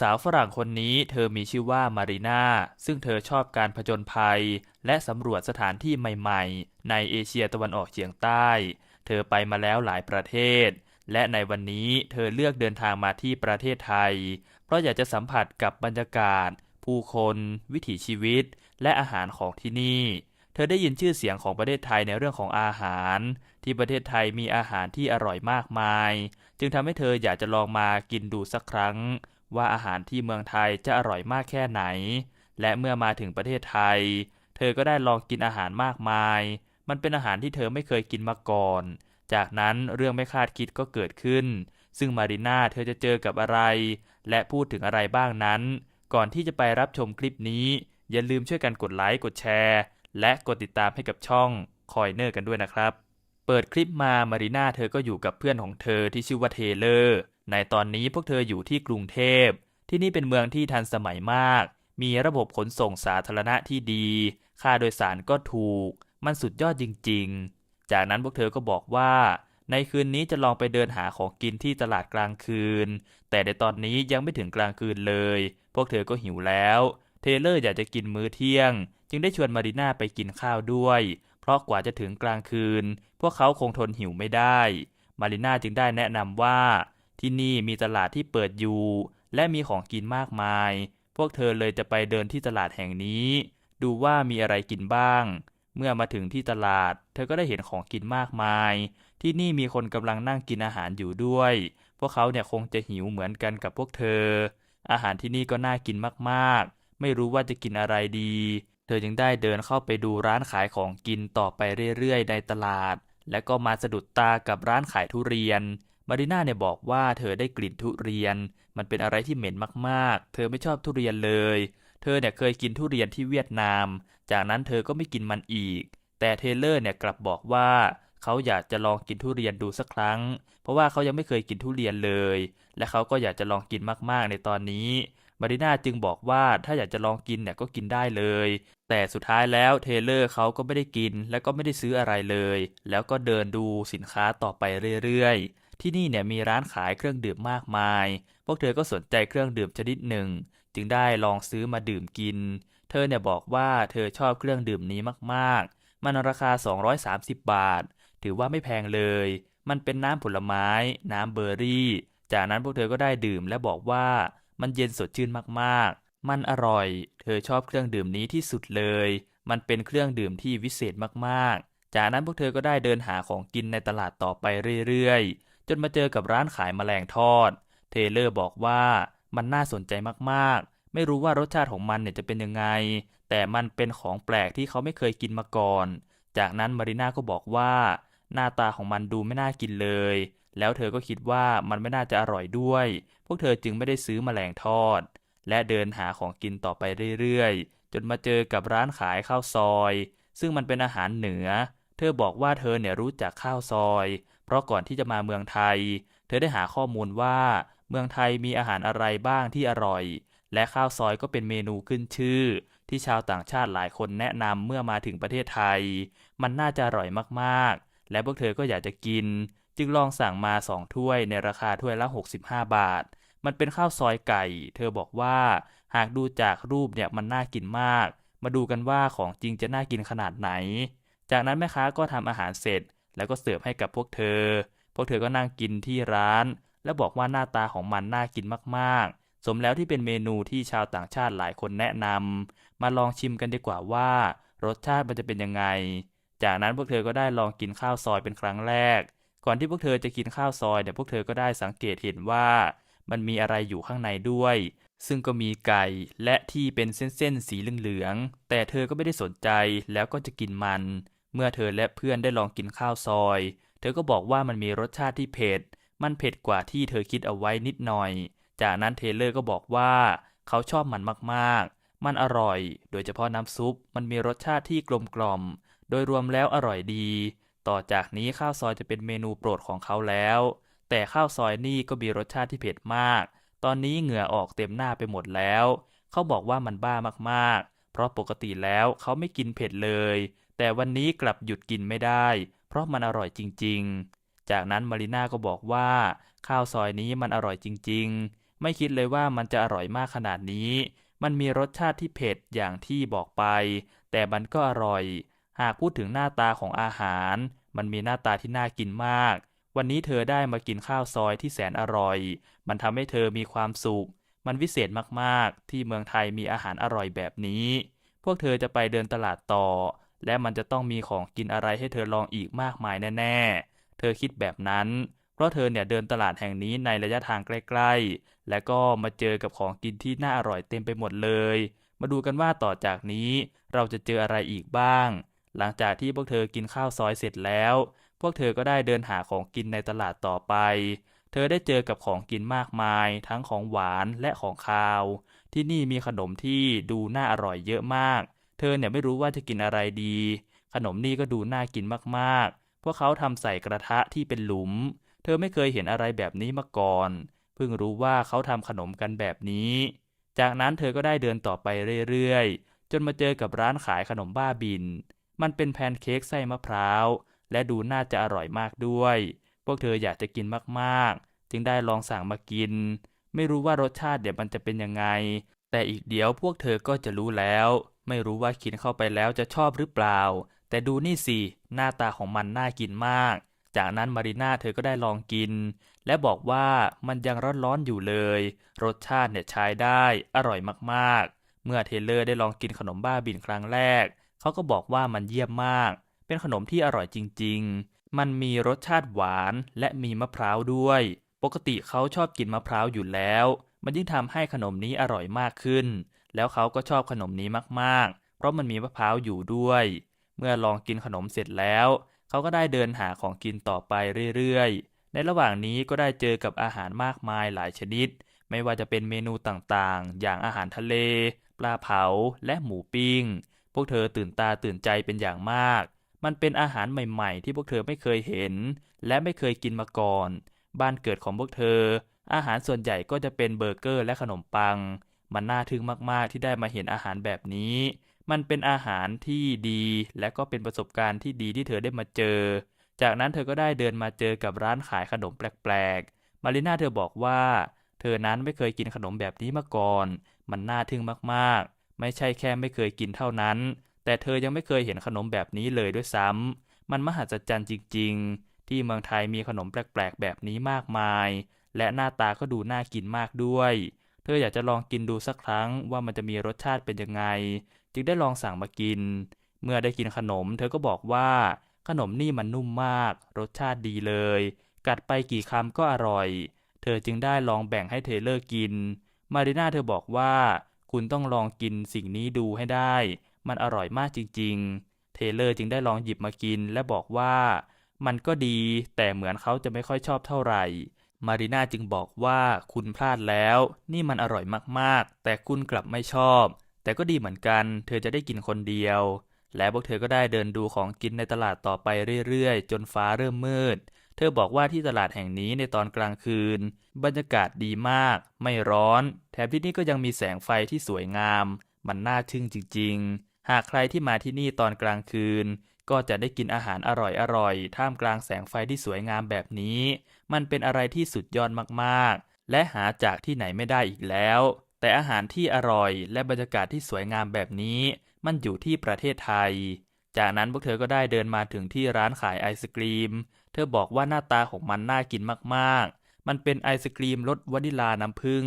สาวฝรั่งคนนี้เธอมีชื่อว่ามารีนาซึ่งเธอชอบการผจญภัย และสำรวจสถานที่ใหม่ๆ ในเอเชียตะวันออกเฉียงใต้ เธอไปมาแล้วหลายประเทศ และในวันนี้เธอเลือกเดินทางมาที่ประเทศไทย เพราะอยากจะสัมผัสกับบรรยากาศ ผู้คน วิถีชีวิต และอาหารของที่นี่ เธอได้ยินชื่อเสียงของประเทศไทยในเรื่องของอาหาร ที่ประเทศไทยมีอาหารที่อร่อยมากมาย จึงทำให้เธออยากจะลองมากินดูสักครั้ง ว่าอาหารที่เมืองไทยจะอร่อยมากแค่ไหน และเมื่อมาถึงประเทศไทย เธอก็ได้ลองกินอาหารมากมาย มันเป็นอาหารที่เธอไม่เคยกินมาก่อน จากนั้นเรื่องไม่คาดคิดก็เกิดขึ้น ซึ่งมารีนาเธอจะเจอกับอะไร และพูดถึงอะไรบ้างนั้น ก่อนที่จะไปรับชมคลิปนี้ อย่าลืมช่วยกันกดไลค์กดแชร์ และกดติดตามให้กับช่องคอยเนอร์กันด้วยนะครับ เปิดคลิปมามารีนาเธอก็อยู่กับเพื่อนของเธอที่ชื่อว่าเทเลอร์ ในตอนนี้พวกเธออยู่ที่กรุงเทพ ที่นี่เป็นเมืองที่ทันสมัยมาก มีระบบขนส่งสาธารณะที่ดี ค่าโดยสารก็ถูก มันสุดยอดจริง ๆ จากนั้นพวกเธอก็บอกว่า ในคืนนี้จะลองไปเดินหาของกินที่ตลาดกลางคืน แต่ในตอนนี้ยังไม่ถึงกลางคืนเลย พวกเธอก็หิวแล้ว เทเลอร์อยากจะกินมื้อเที่ยง จึงได้ชวนมารีนาไปกินข้าวด้วย เพราะกว่าจะถึงกลางคืน พวกเขาคงทนหิวไม่ได้ มารีนาจึงได้แนะนำว่า ที่นี่มีตลาดที่เปิดอยู่ และมีของกินมากมาย พวกเธอเลยจะไปเดินที่ตลาดแห่งนี้ ดูว่ามีอะไรกินบ้าง เมื่อมาถึงที่ตลาด เธอก็ได้เห็นของกินมากมาย ที่นี่มีคนกำลังนั่งกินอาหารอยู่ด้วย พวกเขาเนี่ยคงจะหิวเหมือนกันกับพวกเธอ อาหารที่นี่ก็น่ากินมากๆ ไม่รู้ว่าจะกินอะไรดี เธอจึงได้เดินเข้าไปดูร้านขายของกินต่อไปเรื่อยๆ ในตลาด และก็มาสะดุดตากับร้านขายทุเรียน มารีน่าเนี่ยบอกว่าเธอได้กลิ่นทุเรียน มันเป็นอะไรที่เหม็นมากๆ เธอไม่ชอบทุเรียนเลย เธอเนี่ยเคยกินทุเรียนที่เวียดนาม จากนั้นเธอก็ไม่กินมันอีก แต่เทเลอร์เนี่ยกลับบอกว่าเขาอยากจะลองกินทุเรียนดูสักครั้ง เพราะว่าเขายังไม่เคยกินทุเรียนเลย และเขาก็อยากจะลองกินมากๆในตอนนี้ มารีน่าจึงบอกว่าถ้าอยากจะลองกินเนี่ยก็กินได้เลย แต่สุดท้ายแล้วเทเลอร์เขาก็ไม่ได้กิน และก็ไม่ได้ซื้ออะไรเลย แล้วก็เดินดูสินค้าต่อไปเรื่อยๆ ที่นี่เนี่ยมีร้านขายเครื่องดื่มมากมาย พวกเธอก็สนใจเครื่องดื่มชนิดหนึ่ง จึงได้ลองซื้อมาดื่มกิน เธอเนี่ยบอกว่าเธอชอบเครื่องดื่มนี้มากๆ มันราคา 230 บาท ถือว่าไม่แพงเลย มันเป็นน้ำผลไม้ น้ำเบอร์รี่ จากนั้นพวกเธอก็ได้ดื่มและบอกว่ามันเย็นสดชื่นมากๆ มันอร่อย เธอชอบเครื่องดื่มนี้ที่สุดเลย มันเป็นเครื่องดื่มที่วิเศษมากๆ จากนั้นพวกเธอก็ได้เดินหาของกินในตลาดต่อไปเรื่อยๆ จนมาเจอกับร้านขายแมลงทอด เทเลอร์บอกว่ามันน่าสนใจมากๆ ไม่รู้ว่ารสชาติของมันเนี่ยจะเป็นยังไง แต่มันเป็นของแปลกที่เขาไม่เคยกินมาก่อน จากนั้นมารีนาก็บอกว่า หน้าตาของมันดูไม่น่ากินเลย แล้วเธอก็คิดว่ามันไม่น่าจะอร่อยด้วย พวกเธอจึงไม่ได้ซื้อแมลงทอด และเดินหาของกินต่อไปเรื่อยๆ จนมาเจอกับร้านขายข้าวซอย ซึ่งมันเป็นอาหารเหนือ เธอบอกว่าเธอเนี่ยรู้จักข้าวซอยเพราะก่อนที่จะมาเมืองไทย เธอได้หาข้อมูลว่า เมืองไทยมีอาหารอะไรบ้างที่อร่อย และข้าวซอยก็เป็นเมนูขึ้นชื่อ ที่ชาวต่างชาติหลายคนแนะนำเมื่อมาถึงประเทศไทย มันน่าจะอร่อยมากๆ และพวกเธอก็อยากจะกิน จึงลองสั่งมาสองถ้วยในราคาถ้วยละ 65 บาท มันเป็นข้าวซอยไก่ เธอบอกว่า หากดูจากรูปเนี่ยมันน่ากินมาก มาดูกันว่าของจริงจะน่ากินขนาดไหน จากนั้นแม่ค้าก็ทำอาหารเสร็จ แล้วก็เสิร์ฟให้กับพวกเธอ พวกเธอก็นั่งกินที่ร้าน และบอกว่าหน้าตาของมันน่ากินมากๆ สมแล้วที่เป็นเมนูที่ชาวต่างชาติหลายคนแนะนำมาลองชิมกันดีกว่าว่า รสชาติมันจะเป็นยังไง จากนั้นพวกเธอก็ได้ลองกินข้าวซอยเป็นครั้งแรก ก่อนที่พวกเธอจะกินข้าวซอยเนี่ยพวกเธอก็ได้สังเกตเห็นว่า มันมีอะไรอยู่ข้างในด้วย ซึ่งก็มีไก่และที่เป็นเส้นๆสีเหลืองๆแต่เธอก็ไม่ได้สนใจแล้วก็จะกินมัน เมื่อเธอและเพื่อนได้ลองกินข้าวซอย เธอก็บอกว่ามันมีรสชาติที่เผ็ด มันเผ็ดกว่าที่เธอคิดเอาไว้นิดหน่อย จากนั้นเทเลอร์ก็บอกว่า เขาชอบมันมากๆ มันอร่อย โดยเฉพาะน้ำซุป มันมีรสชาติที่กลมกล่อม โดยรวมแล้วอร่อยดี ต่อจากนี้ข้าวซอยจะเป็นเมนูโปรดของเขาแล้ว แต่ข้าวซอยนี่ก็มีรสชาติที่เผ็ดมาก ตอนนี้เหงื่อออกเต็มหน้าไปหมดแล้ว เขาบอกว่ามันบ้ามากๆ เพราะปกติแล้วเขาไม่กินเผ็ดเลย แต่วันนี้กลับหยุดกินไม่ได้ เพราะมันอร่อยจริงๆ จากนั้นมารีน่าก็บอกว่า ข้าวซอยนี้มันอร่อยจริงๆ ไม่คิดเลยว่ามันจะอร่อยมากขนาดนี้ มันมีรสชาติที่เผ็ดอย่างที่บอกไป แต่มันก็อร่อย หากพูดถึงหน้าตาของอาหาร มันมีหน้าตาที่น่ากินมาก วันนี้เธอได้มากินข้าวซอยที่แสนอร่อย มันทำให้เธอมีความสุข มันวิเศษมากๆ ที่เมืองไทยมีอาหารอร่อยแบบนี้ พวกเธอจะไปเดินตลาดต่อ และมันจะต้องมีของกินอะไรให้เธอลองอีกมากมายแน่ๆ เธอคิดแบบนั้น เพราะเธอเนี่ยเดินตลาดแห่งนี้ในระยะทางใกล้ๆ และก็มาเจอกับของกินที่น่าอร่อยเต็มไปหมดเลย มาดูกันว่าต่อจากนี้เราจะเจออะไรอีกบ้าง หลังจากที่พวกเธอกินข้าวซอยเสร็จแล้ว พวกเธอก็ได้เดินหาของกินในตลาดต่อไป เธอได้เจอกับของกินมากมาย ทั้งของหวานและของคาว ที่นี่มีขนมที่ดูน่าอร่อยเยอะมาก เธอเนี่ยไม่รู้ว่าจะกินอะไรดี ขนมนี่ก็ดูน่ากินมากๆ พวกเขาทำใส่กระทะที่เป็นหลุม เธอไม่เคยเห็นอะไรแบบนี้มาก่อน เพิ่งรู้ว่าเขาทำขนมกันแบบนี้ จากนั้นเธอก็ได้เดินต่อไปเรื่อยๆ จนมาเจอกับร้านขายขนมบ้าบิน มันเป็นแพนเค้กไส้มะพร้าว และดูน่าจะอร่อยมากด้วย พวกเธออยากจะกินมากๆ จึงได้ลองสั่งมากิน ไม่รู้ว่ารสชาติเดี๋ยวมันจะเป็นยังไง แต่อีกเดี๋ยวพวกเธอก็จะรู้แล้ว ไม่รู้ว่ากินเข้าไปแล้วจะชอบหรือเปล่า แต่ดูนี่สิ หน้าตาของมันน่ากินมาก จากนั้นมารีน่าเธอก็ได้ลองกิน และบอกว่ามันยังร้อนๆอยู่เลย รสชาติเนี่ยใช้ได้ อร่อยมากๆ เมื่อเทเลอร์ได้ลองกินขนมบ้าบินครั้งแรก เขาก็บอกว่ามันเยี่ยมมาก เป็นขนมที่อร่อยจริง ๆ มันมีรสชาติหวานและมีมะพร้าวด้วย ปกติเขาชอบกินมะพร้าวอยู่แล้ว มันยิ่งทำให้ขนมนี้อร่อยมากขึ้น แล้วเขาก็ชอบขนมนี้มากๆ เพราะมันมีมะพร้าวอยู่ด้วย เมื่อลองกินขนมเสร็จแล้ว เขาก็ได้เดินหาของกินต่อไปเรื่อยๆ ในระหว่างนี้ก็ได้เจอกับอาหารมากมายหลายชนิด ไม่ว่าจะเป็นเมนูต่างๆ อย่างอาหารทะเล ปลาเผา และหมูปิ้ง พวกเธอตื่นตาตื่นใจเป็นอย่างมาก มันเป็นอาหารใหม่ ๆ ที่พวกเธอไม่เคยเห็น และไม่เคยกินมาก่อน บ้านเกิดของพวกเธอ อาหารส่วนใหญ่ก็จะเป็นเบอร์เกอร์และขนมปัง มันน่าทึ่งมากๆ ที่ได้มาเห็นอาหารแบบนี้ มันเป็นอาหารที่ดี และก็เป็นประสบการณ์ที่ดีที่เธอได้มาเจอ จากนั้นเธอก็ได้เดินมาเจอกับร้านขายขนมแปลกๆ มาริน่าเธอบอกว่า เธอนั้นไม่เคยกินขนมแบบนี้มาก่อน มันน่าทึ่งมากๆ ไม่ใช่แค่ไม่เคยกินเท่านั้น แต่เธอยังไม่เคยเห็นขนมแบบนี้เลยด้วยซ้ำมันมหัศจรรย์จริง ๆ ที่เมืองไทยมีขนมแปลกๆ แบบนี้มากมาย และหน้าตาก็ดูน่ากินมากด้วย เธออยากจะลองกินดูสักครั้งว่ามันจะมีรสชาติเป็นยังไง จึงได้ลองสั่งมากิน เมื่อได้กินขนม เธอก็บอกว่า ขนมนี่มันนุ่มมาก รสชาติดีเลย กัดไปกี่คำก็อร่อย เธอจึงได้ลองแบ่งให้เทเลอร์กิน มารีน่าเธอบอกว่า คุณต้องลองกินสิ่งนี้ดูให้ได้ มันอร่อยมากจริง ๆ เทเลอร์จึงได้ลองหยิบมากินและบอกว่า มันก็ดี แต่เหมือนเขาจะไม่ค่อยชอบเท่าไหร่ มารีนาจึงบอกว่าคุณพลาดแล้ว นี่มันอร่อยมากๆ แต่คุณกลับไม่ชอบ แต่ก็ดีเหมือนกัน เธอจะได้กินคนเดียว และพวกเธอก็ได้เดินดูของกินในตลาดต่อไปเรื่อยๆ จนฟ้าเริ่มมืด เธอบอกว่าที่ตลาดแห่งนี้ในตอนกลางคืน บรรยากาศดีมาก ไม่ร้อน แถมที่นี่ก็ยังมีแสงไฟที่สวยงาม มันน่าทึ่งจริงๆ หากใครที่มาที่นี่ตอนกลางคืน ก็จะได้กินอาหารอร่อยๆ ท่ามกลางแสงไฟที่สวยงามแบบนี้ มันเป็นอะไรที่สุดยอดมากๆ และหาจากที่ไหนไม่ได้อีกแล้ว แต่อาหารที่อร่อยและบรรยากาศที่สวยงามแบบนี้ มันอยู่ที่ประเทศไทย จากนั้นพวกเธอก็ได้เดินมาถึงที่ร้านขายไอศกรีม เธอบอกว่าหน้าตาของมันน่ากินมากๆ มันเป็นไอศกรีมรสวานิลาน้ำผึ้ง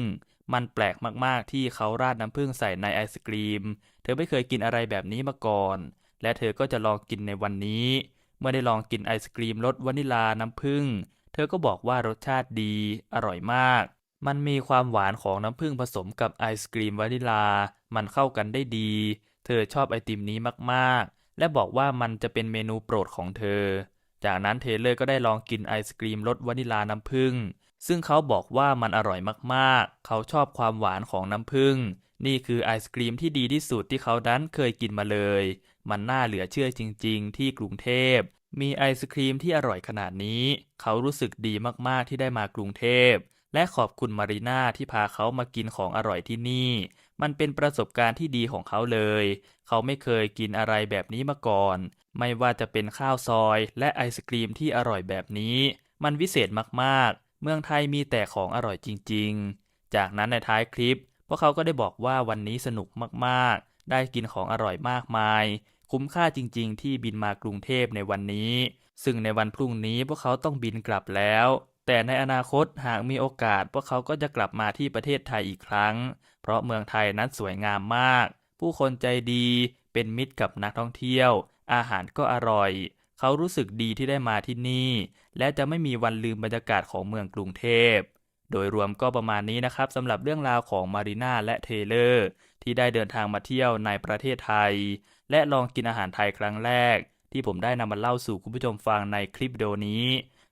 มันแปลกมากๆ ที่เขาราดน้ำผึ้งใส่ในไอศกรีม เธอไม่เคยกินอะไรแบบนี้มาก่อน และเธอก็จะลองกินในวันนี้ เมื่อได้ลองกินไอศกรีมรสวานิลาน้ำผึ้ง เธอก็บอกว่ารสชาติดี อร่อยมาก มันมีความหวานของน้ำผึ้งผสมกับไอศกรีมวานิลา มันเข้ากันได้ดี เธอชอบไอติมนี้มากๆ และบอกว่ามันจะเป็นเมนูโปรดของเธอ จากนั้นเทเลอร์ก็ได้ลองกินไอศกรีมรสวานิลาน้ำผึ้ง ซึ่งเขาบอกว่ามันอร่อยมากๆ เขาชอบความหวานของน้ำผึ้ง นี่คือไอศกรีมที่ดีที่สุดที่เขาดันเคยกินมาเลย มันน่าเหลือเชื่อจริง ๆ ที่กรุงเทพ มีไอศครีมที่อร่อยขนาดนี้ เขารู้สึกดีมากๆที่ได้มากรุงเทพ และขอบคุณมารีนาที่พาเขามากินของอร่อยที่นี่ มันเป็นประสบการณ์ที่ดีของเขาเลย เขาไม่เคยกินอะไรแบบนี้มาก่อน ไม่ว่าจะเป็นข้าวซอย และไอศกรีมที่อร่อยแบบนี้ มันวิเศษมากๆ เมืองไทยมีแต่ของอร่อยจริง ๆ จากนั้นในท้ายคลิป พวกเขาก็ได้บอกว่าวันนี้สนุกมากๆ ได้กินของอร่อยมากมาย คุ้มค่าจริง ๆ ที่บินมากรุงเทพในวันนี้ ซึ่งในวันพรุ่งนี้พวกเขาต้องบินกลับแล้ว แต่ในอนาคตหากมีโอกาส พวกเขาก็จะกลับมาที่ประเทศไทยอีกครั้ง เพราะเมืองไทยนั้นสวยงามมาก ผู้คนใจดี เป็นมิตรกับนักท่องเที่ยว อาหารก็อร่อย เขารู้สึกดีที่ได้มาที่นี่ และจะไม่มีวันลืมบรรยากาศของเมืองกรุงเทพ โดยรวมก็ประมาณนี้นะครับสำหรับเรื่องราวของมารีนาและเทเลอร์ ที่ได้เดินทางมาเที่ยวในประเทศไทย และลองกินอาหารไทยครั้งแรก ที่ผมได้นำมาเล่าสู่คุณผู้ชมฟังในคลิปวิดีโอนี้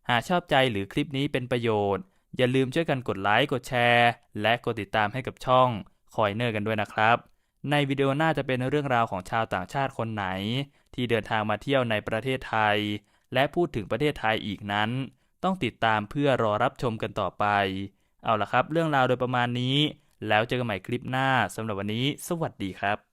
หากชอบใจหรือคลิปนี้เป็นประโยชน์ อย่าลืมช่วยกันกดไลค์กดแชร์ และกดติดตามให้กับช่องคอยเนอร์กันด้วยนะครับ ในวิดีโอหน้าจะเป็นเรื่องราวของชาวต่างชาติคนไหน ที่เดินทางมาเที่ยวในประเทศไทย และพูดถึงประเทศไทยอีกนั้น ต้องติดตามเพื่อรอรับชมกันต่อไป เอาละครับ เรื่องราวโดยประมาณนี้ แล้วเจอกันใหม่คลิปหน้าสำหรับวันนี้ สวัสดีครับ